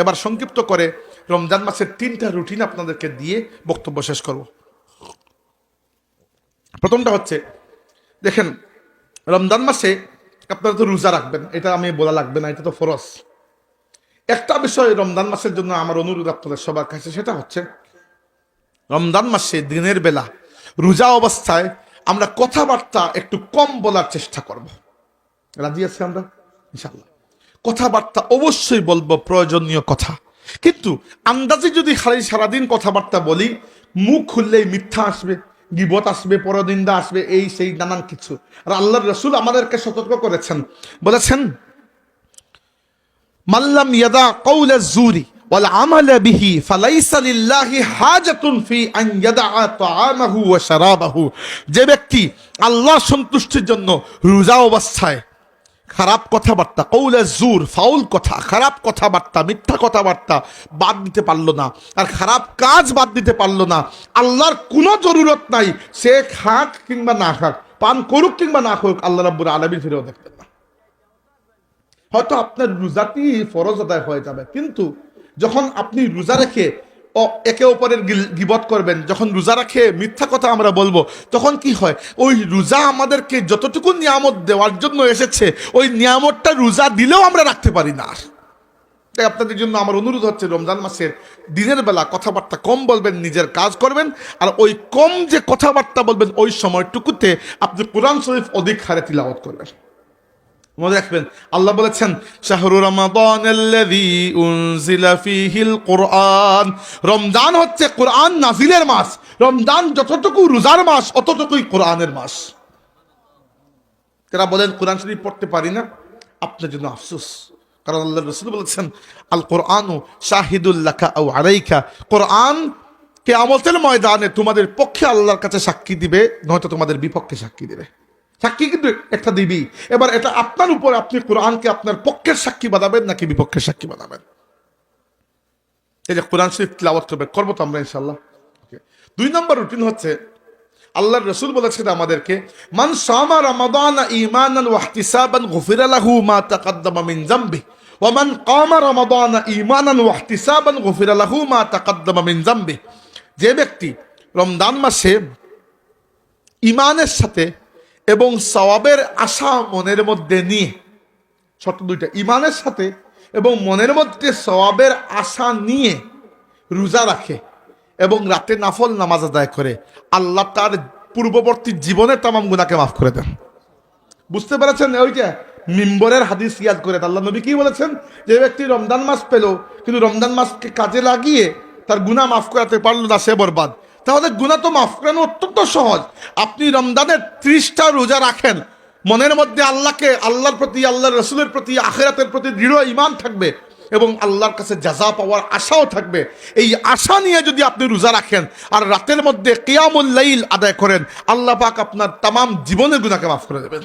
এবার সংক্ষিপ্ত করে রমজান মাসের তিনটা রুটিন আপনাদেরকে দিয়ে বক্তব্য শেষ করব। প্রথমটা হচ্ছে, দেখেন, রমজান মাসে আপনারা তো রোজা রাখবেন, এটা আমি বলা লাগবে না, এটা তো ফরজ। একটা বিষয় রমজান মাসের জন্য আমার অনুরোধ আপনাদের সবার কাছে, সেটা হচ্ছে, রমজান মাসে দিনের বেলা রোজা অবস্থায় আমরা কথাবার্তা একটু কম বলার চেষ্টা করব। রাজি আছে আমরা? ইনশাল্লাহ কথাবার্তা অবশ্যই বলবো প্রয়োজনীয় কথা কিন্তু আন্দাজে যদি খালি সারাদিন কথাবার্তা বলি মুখ খুললেই মিথ্যা আসবে গিবত আসবে পরদিন্দা আসবে এই সেই নানান কিছু আর আল্লাহর রসুল আমাদেরকে সতর্ক করেছেন বলেছেন মাল্লাম ইয়াদা কৌল জুরি والعمل به فليس لله حاجة في أن يدع طعامه وشرابه যে ব্যক্তি আল্লাহর সন্তুষ্টির জন্য রোজা অবস্থায় খারাপ কথাবার্তা কৌলে জুর, ফাউল কথা, খারাপ কথাবার্তা, মিথ্যা কথাবার্তা বাদ দিতে পারল না। আর খারাপ কাজ বাদ দিতে পারল না। আল্লাহর কোনো জরুরত নাই। সে খাক কিংবা না খাক, পান করুক কিংবা না করুক, আল্লাহ রাব্বুর আলমীর ফিরেও দেখতেন না। হয়তো আপনার রোজাটি ফরজ আদায় হয়ে যাবে, কিন্তু যখন আপনি রোজা রেখে একে অপরের গিবত করবেন। যখন রোজা রাখে মিথ্যা কথা আমরা বলব, তখন কি হয়? ওই রোজা আমাদেরকে যতটুকু নিয়ামত দেওয়ার জন্য এসেছে, ওই নিয়ামতটা রোজা দিলেও আমরা রাখতে পারি না তাই আপনাদের জন্য আমার অনুরোধ হচ্ছে, রমজান মাসের দিনের বেলা কথাবার্তা কম বলবেন, নিজের কাজ করবেন, আর ওই কম যে কথাবার্তা বলবেন, ওই সময়টুকুতে আপনি কোরআন শরীফ অধিক হারে তিলাওয়াত করবেন। মনে রাখবেন, আল্লাহ বলেছেন, শাহরু রমাদান কোরআন। রমজান হচ্ছে কোরআন নাজিলের মাস। রমজান যতটুকু রোজার মাস, অতটুকুই কোরআনের মাস। যারা বলেন, কোরআন শরীফ পড়তে পারি না আপনার জন্য আফসোস। কারণ আল্লাহ রসুল বলেছেন আল কোরআন ও শাহিদুল্লাখা ও আরাইখা কোরআন কে আমতের ময়দানে তোমাদের পক্ষে আল্লাহর কাছে সাক্ষী দিবে, নয়তো তোমাদের বিপক্ষে সাক্ষী দিবে। সাক্ষী কিন্তু একটা দিবি। এবার এটা আপনার উপর আপনি কোরআনকে আপনার পক্ষের সাক্ষী বানাবেন নাকি বিপক্ষের সাক্ষী বানাবেন? এই যে কোরআন শরীফ তিলাওয়াত করবে, করব তো আমরা ইনশাল্লাহ দুই নম্বর রুটিন হচ্ছে, আল্লাহর রসুল বলেছেন আমাদেরকে, মান সামা রমাদান ঈমানান ওয়া ইহতিসাবান গুফিরা লাহু মা তাকাদ্দামা মিন যামবি ওয়া মান কামা রমাদান ঈমানান ওয়া ইহতিসাবান গুফিরা লাহু মা তাকাদ্দামা মিন যামবি যে ব্যক্তি রমদান মাসে ইমানের সাথে এবং সওয়াবের আশা মনের মধ্যে নিয়ে ছোট দুইটা ইমানের সাথে এবং মনের মধ্যে সওয়াবের আশা নিয়ে রোজা রাখে এবং রাতে নাফল নামাজ আদায় করে। আল্লাহ তার পূর্ববর্তী জীবনের তামাম গুনাকে মাফ করে দেন। বুঝতে পেরেছেন ওই যে মিম্বরের হাদিস ইয়াদ করে, আল্লাহ নবী কি বলেছেন? যে ব্যক্তি রমজান মাস পেল, কিন্তু রমজান মাসকে কাজে লাগিয়ে তার গুনাহ মাফ করাতে পারল না, সে বরবাদ। তাহলে গুণা তো মাফ করানো অত্যন্ত সহজ। আপনি রমজানের ত্রিশটা রোজা রাখেন, মনের মধ্যে আল্লাহকে, আল্লাহর প্রতি, আল্লাহর রসুলের প্রতি, আখেরাতের প্রতি দৃঢ় ইমান থাকবে এবং আল্লাহর কাছে জাজা পাওয়ার আশাও থাকবে। এই আশা নিয়ে যদি আপনি রোজা রাখেন আর রাতের মধ্যে কিয়ামুল লাইল আদায় করেন, আল্লাহ পাক আপনার তামাম জীবনের গুণাকে মাফ করে দেবেন।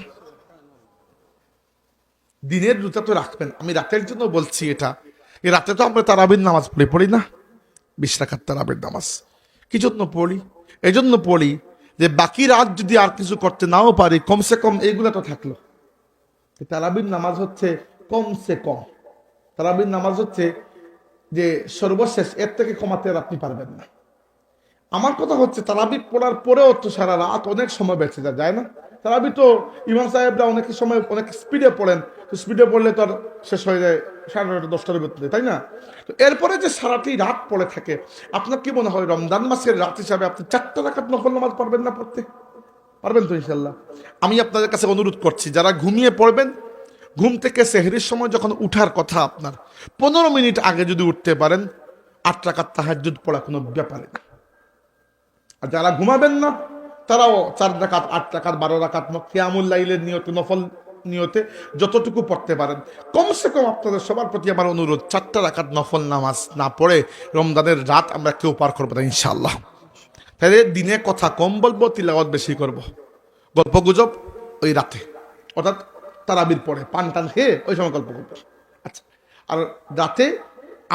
দিনের রোজা তো রাখবেন। আমি রাতের জন্য বলছি এটা। এই রাতে তো আমরা তারাবির নামাজ পড়ি পড়ি না। বিশ তারাবির নামাজ। কি জন্য পড়ি? এই জন্য পড়ি যে বাকি রাত যদি আর কিছু করতে নাও পারি, কমসে কম এইগুলো তো থাকল তারাবির নামাজ হচ্ছে কমসে কম। তারাবির নামাজ হচ্ছে যে সর্বশেষ, এর থেকে কমাতে আর আপনি পারবেন না। আমার কথা হচ্ছে তারাবি পড়ার পরেও তো সারা রাত অনেক সময় বেঁচে যায় না? তারাবি তো ইমাম সাহেবরা অনেক সময় অনেক স্পিডে পড়েন, তো স্পিডে পড়লে তো আর শেষ হয়ে যায়, সাড়ে নয়টা, দশটার ভিতরে, তাই না? তো এরপরে যে সারাটি রাত পড়ে থাকে, আপনার কি মনে হয় রমজান মাসের রাত হিসাবে আপনি চারটা রাখাত নফল নামাজ পারবেন না পড়তে? পারবেন তো ইনশাল্লাহ আমি আপনাদের কাছে অনুরোধ করছি, যারা ঘুমিয়ে পড়বেন, ঘুম থেকে সেহরির সময় যখন উঠার কথা আপনার, পনেরো মিনিট আগে যদি উঠতে পারেন, আট টাকার তাহাজুদ পড়া কোনো ব্যাপারে না। আর যারা ঘুমাবেন না তারাও চার রাকাত, আট টাকার বারো রাকাত খেয়ামুল লাইলের নিয়তে, নফল নিয়তে যতটুকু পড়তে পারেন। কমসে কম আপনাদের সবার প্রতি আমার অনুরোধ, চারটা রাকাত নফল নামাজ না পড়ে রমজানের রাত আমরা কেউ পার করব না, ইনশাআল্লাহ। তাহলে দিনে কথা কম বলব, তিলাওয়াত বেশি করব। গল্প গুজব ওই রাতে। অর্থাৎ তারাবির পরে, পান টান খেয়ে ওই সময় গল্প করব। আচ্ছা আর রাতে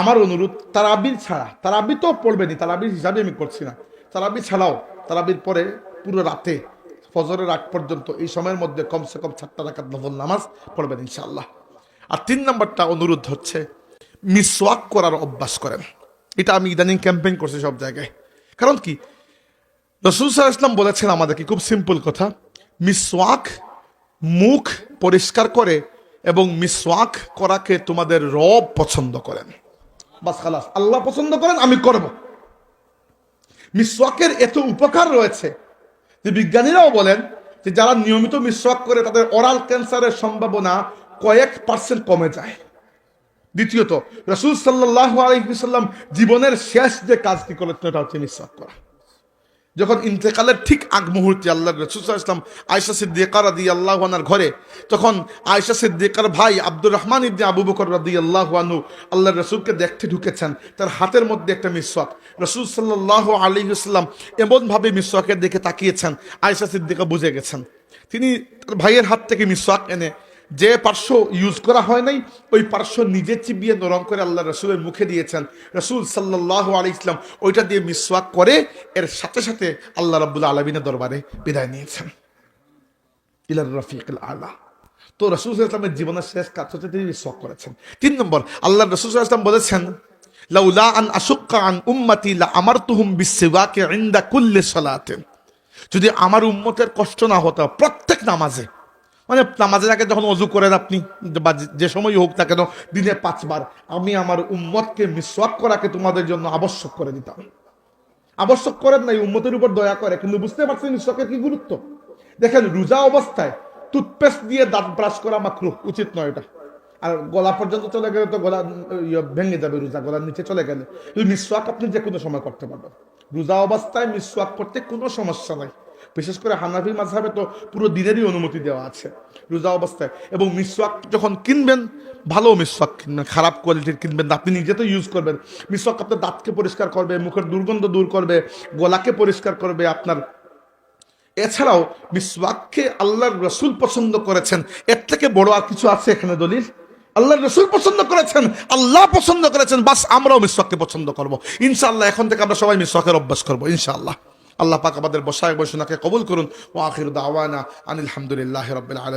আমার অনুরোধ, তারাবির ছাড়া, তারাবি তো পড়বেনি তারাবির হিসাবে আমি করছি না। তারাবি ছাড়াও, তারাবির পরে পুরো রাতে, ফজরের আগ পর্যন্ত, এই সময়ের মধ্যে কমসে কম চারটা রাখাত নফল নামাজ পড়বেন ইনশাআল্লাহ। আর তিন নম্বরটা অনুরোধ হচ্ছে, মিসওয়াক করার অভ্যাস করেন। এটা আমি ইদানিং ক্যাম্পেইন করছি সব জায়গায়। কারণ কি? রসুল সাল্লাহ ইসলাম বলেছেন আমাদেরকে, খুব সিম্পল কথা, মিসওয়াক মুখ পরিষ্কার করে এবং মিসওয়াক করাকে তোমাদের রব পছন্দ করেন। বাস খালাস, আল্লাহ পছন্দ করেন, আমি করব। মিসওয়াকের এত উপকার রয়েছে যে বিজ্ঞানীরাও বলেন যে যারা নিয়মিত মিশ্রক করে তাদের অরাল ক্যান্সারের সম্ভাবনা কয়েক পার্সেন্ট কমে যায়। দ্বিতীয়ত, রসুল সাল্লাহ আলহিসাল্লাম জীবনের শেষ যে কাজটি করেছেন এটা হচ্ছে মিশ্রক করা। যখন ইন্তেকালের ঠিক আগ মুহূর্তে আল্লাহ রসুল ইসলাম আয়সা সিদ্দিকার রাদি আল্লাহানার ঘরে, তখন আয়সা সিদ্দিকার ভাই আব্দুর রহমান ইবনে আবু বকর রাদি আল্লাহানু আল্লাহ রসুলকে দেখতে ঢুকেছেন। তার হাতের মধ্যে একটা মিসওয়াক। রসুল সাল্লাহ আলী এমনভাবে মিসওয়াকের দিকে তাকিয়েছেন আয়সা সিদ্দিকা বুঝে গেছেন। তিনি তার ভাইয়ের হাত থেকে মিসওয়াক এনে যে পার্শ্ব ইউজ করা হয় নাই, ওই পার্শ্ব নিজে চিবিয়ে নরম করে আল্লাহ রসুলের মুখে দিয়েছেন। রসুল সাল্লাহ আলি ইসলাম ওইটা দিয়ে মিসওয়াক করে, এর সাথে সাথে আল্লাহ রাবুল্লাহ আলমিনের দরবারে বিদায় নিয়েছেন। ইলার রফিক আলা। তো রসুল ইসলামের জীবনের শেষ কাজ হচ্ছে তিনি মিসওয়াক করেছেন। তিন নম্বর, আল্লাহ রসুল ইসলাম বলেছেন, লাউলা আন আশুক্কা আন উম্মতি লা আমারতুহুম বিসওয়াকে ইনদা কুল্লি সালাতে যদি আমার উম্মতের কষ্ট না হতো প্রত্যেক নামাজে মানে নামাজের আগে যখন অজু করেন আপনি বা যে- সময় হোক না কেন দিনে পাঁচবার। আমি আমার উম্মতকে মিসওয়াক করাকে তোমাদের জন্য আবশ্যক করে দিতাম। আবশ্যক করেন নাই উম্মতের উপর দয়া করে কিন্তু বুঝতে পারছেন মিসওয়াকের কি গুরুত্ব? দেখেন রোজা অবস্থায় টুথপেস্ট দিয়ে দাঁত ব্রাশ করা মাকরু উচিত নয় এটা। আর গলা পর্যন্ত চলে গেলে তো গলা ইয়ে, ভেঙে যাবে রোজা গলার নিচে চলে গেলে। মিসওয়াক আপনি যে কোনো সময় করতে পারবেন। রোজা অবস্থায় মিসওয়াক করতে কোনো সমস্যা নাই। বিশেষ করে হানাফি মাঝহাবে তো পুরো দিনেরই অনুমতি দেওয়া আছে, রোজা অবস্থায়। এবং মিসওয়াক যখন কিনবেন, ভালো মিসওয়াক কিনবেন খারাপ কোয়ালিটির কিনবেন, আপনি নিজে তো ইউজ করবেন। মিসওয়াক আপনার দাঁতকে পরিষ্কার করবে, মুখের দুর্গন্ধ দূর করবে, গলাকে পরিষ্কার করবে, আপনার এছাড়াও মিসওয়াককে আল্লাহর রসুল পছন্দ করেছেন। এর থেকে বড় আর কিছু আছে এখানে দলিল? আল্লাহর রসুল পছন্দ করেছেন, আল্লাহ পছন্দ করেছেন, বাস আমরাও মিসওয়াককে পছন্দ করব। ইনশাআল্লাহ, এখন থেকে আমরা সবাই মিসওয়াকের অভ্যাস করব, ইনশাআল্লাহ। আল্লাহ পাক আমাদের বসায় বসুনাকে কবুল করুন। ও আখির দাওয়ানা আনিল হামদুলিল্লাহ রবিল আলম